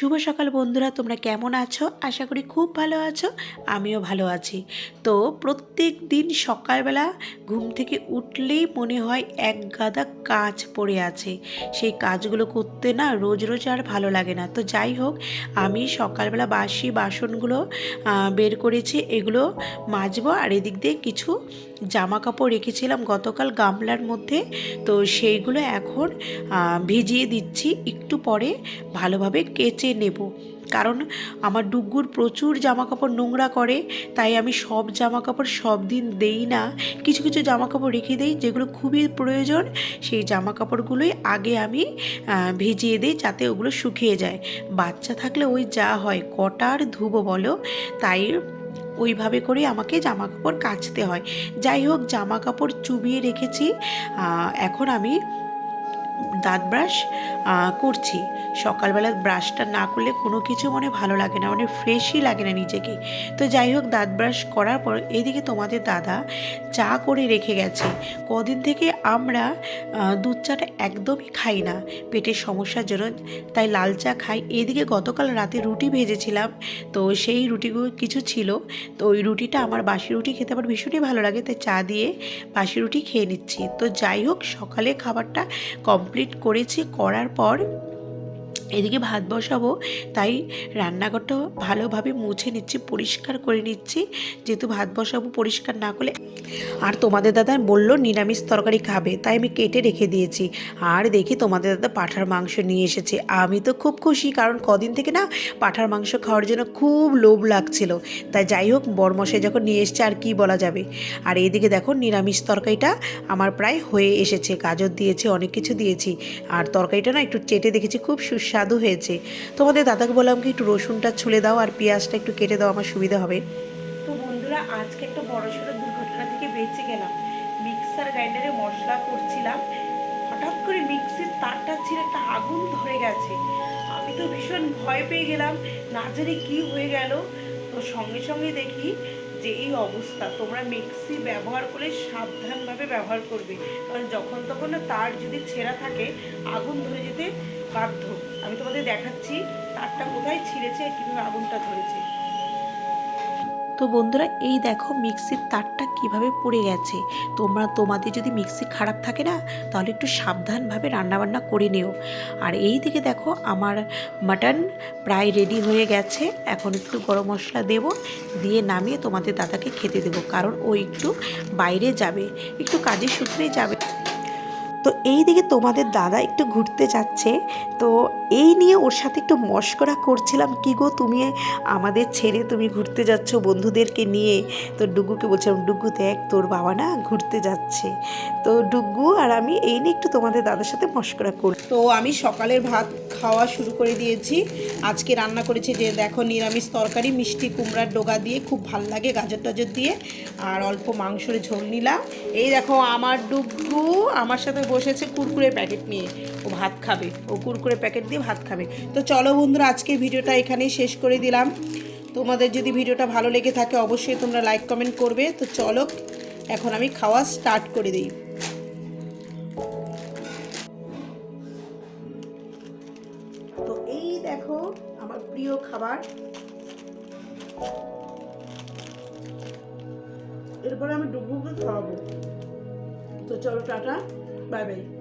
শুভ সকাল বন্ধুরা, তোমরা কেমন আছো? আশা করি খুব ভালো আছো, আমিও ভালো আছি। তো প্রত্যেক দিন সকালবেলা ঘুম থেকে উঠলেই মনে হয় এক গাদা কাজ পড়ে আছে। সেই কাজগুলো করতে না রোজ রোজ আর ভালো লাগে না। তো যাই হোক, আমি সকালবেলা বাসি বাসনগুলো বের করেছি, এগুলো মাজবো আর এদিক দিয়ে কিছু জামা কাপড় রেখেছিলাম গতকাল গামলার মধ্যে। তো সেইগুলো এখন ভিজিয়ে দিচ্ছি, একটু পরে ভালোভাবে কেচে নেব। কারণ আমার ডুগ্গুর প্রচুর জামা কাপড় নোংরা করে, তাই আমি সব জামা কাপড় সব দিন দেই না। কিছু কিছু জামা কাপড় রেখে দিই যেগুলো খুবই প্রয়োজন, সেই জামা কাপড়গুলোই আগে আমি ভিজিয়ে দিই যাতে ওগুলো শুকিয়ে যায়। বাচ্চা থাকলে ওই যা হয়, কটার ধুবো বলো, তাই ওইভাবে করে আমাকে জামা কাপড় কাচতে হয়। যাই হোক জামা কাপড় চুবিয়ে রেখেছি। এখন আমি দাঁত ব্রাশ করছি। সকালবেলা ব্রাশটা না করলে কোনো কিছু মনে ভালো লাগে না মানে ফ্রেশই লাগে না নিজেকে। তো যাই হোক, দাঁত ব্রাশ করার পর এদিকে তোমাদের দাদা চা করে রেখে গেছে। কদিন থেকে আমরা দুধ চাটা একদমই খাই না, পেটের সমস্যার জন্য। তাই লাল চা খাই। এদিকে গতকাল রাতে রুটি ভেজেছিলাম, তো সেই রুটিগুলো কিছু ছিল। তো ওই রুটিটা আমার বাসি রুটি খেতে আমার ভীষণই ভালো লাগে, তাই চা দিয়ে বাসি রুটি খেয়ে নিচ্ছি। তো যাই হোক সকালে খাবারটা কমপ্লিট করেছি করার পর এদিকে ভাত বসাবো, তাই রান্নাঘরটা ভালোভাবে মুছে নিচ্ছি, পরিষ্কার করে নিচ্ছি। যেহেতু ভাত বসাবো পরিষ্কার না করলে আর তোমাদের দাদা বলল নিরামিষ তরকারি খাবে, তাই আমি কেটে রেখে দিয়েছি। আর দেখি তোমাদের দাদা পাঠার মাংস নিয়ে এসেছে। আমি তো খুব খুশি, কারণ কদিন থেকে না পাঠার মাংস খাওয়ার জন্য খুব লোভ লাগছিল। তাই যাই হোক, বরমশাই যখন নিয়ে এসছে, আর কি বলা যাবে। আর এইদিকে দেখো নিরামিষ তরকারিটা আমার প্রায় হয়ে এসেছে। গাজর দিয়েছি, অনেক কিছু দিয়েছি। আর তরকারিটা না একটু চেটে দেখেছি, খুব সুস্বাদু হয়েছে। তোমাদের দাদাকে বললাম কি, একটু রসুনটা ছুলে দাও আর পেঁয়াজটা একটু কেটে দাও, আমার সুবিধা হবে। তো বন্ধুরা, আজকে একটা বড় সড়ো দুর্ঘটনা থেকে বেঁচে গেলাম। মিক্সার গ্রাইন্ডারে মশলা করছিলাম। হঠাৎ করে মিক্সির তারটা ছিল একটা আগুন ধরে গেছে। আমি তো ভীষণ ভয় পেয়ে গেলাম, না জানি কী হয়ে গেল। তো সঙ্গে সঙ্গে দেখি যে এই অবস্থা, তোমরা মিক্সি ব্যবহার করলে সাবধানভাবে ব্যবহার করবে। কারণ যখন তখন না তার যদি ছেঁড়া থাকে, আগুন ধরে যেতে বাধ্য। আমি তোমাদের দেখাচ্ছি তারটা কোথায় ছিঁড়েছে, কীভাবে আগুনটা ধরেছে। তো বন্ধুরা, এই দেখো মিক্সির তারটা কীভাবে পড়ে গেছে। তোমরা, তোমাদের যদি মিক্সি খারাপ থাকে না, তাহলে একটু সাবধানভাবে রান্নাবান্না করে নিও। আর এই দিকে দেখো, আমার মাটন প্রায় রেডি হয়ে গেছে। এখন একটু গরম মশলা দেব, দিয়ে নামিয়ে তোমাদের দাদাকে খেতে দেবো, কারণ ও একটু বাইরে যাবে, একটু কাজের সূত্রে যাবে। তো এই দিকে তোমাদের দাদা একটু ঘুরতে যাচ্ছে। তো এই নিয়ে ওর সাথে একটু মস্করা করছিলাম, কি গো তুমি আমাদের ছেড়ে তুমি ঘুরতে যাচ্ছ বন্ধুদেরকে নিয়ে? তো ডুগ্গুকে বলছিলাম ডুগ্গু দেখ তোর বাবা না ঘুরতে যাচ্ছে। তো ডুগ্গু আর আমি এই নিয়ে একটু তোমাদের দাদার সাথে মস্করা করি, তো আমি সকালের ভাত খাওয়া শুরু করে দিয়েছি। আজকে রান্না করেছি যে দেখো নিরামিষ তরকারি, মিষ্টি কুমড়ার ডোগা দিয়ে খুব ভালো লাগে গাজর টাজর দিয়ে। আর অল্প মাংসের ঝোল নিলাম। এই দেখো আমার ডুগ্গু আমার সাথে বসেছে কুরকুরে প্যাকেট নিয়ে। ও ভাত খাবে। ও কুরকুরে প্যাকেট দিয়ে ভাত খাবে। তো চলো বন্ধুরা আজকে ভিডিওটা এখানেই শেষ করে দিলাম। তোমাদের যদি ভিডিওটা ভালো লেগে থাকে, অবশ্যই তোমরা লাইক কমেন্ট করবে। তো চলো, এখন আমি খাওয়া স্টার্ট করে দিই। তো এই দেখো আমার প্রিয় খাবার। এরপরে আমি ডুবুকে খাওয়াবো। তো চলো, টাটা। Bye bye.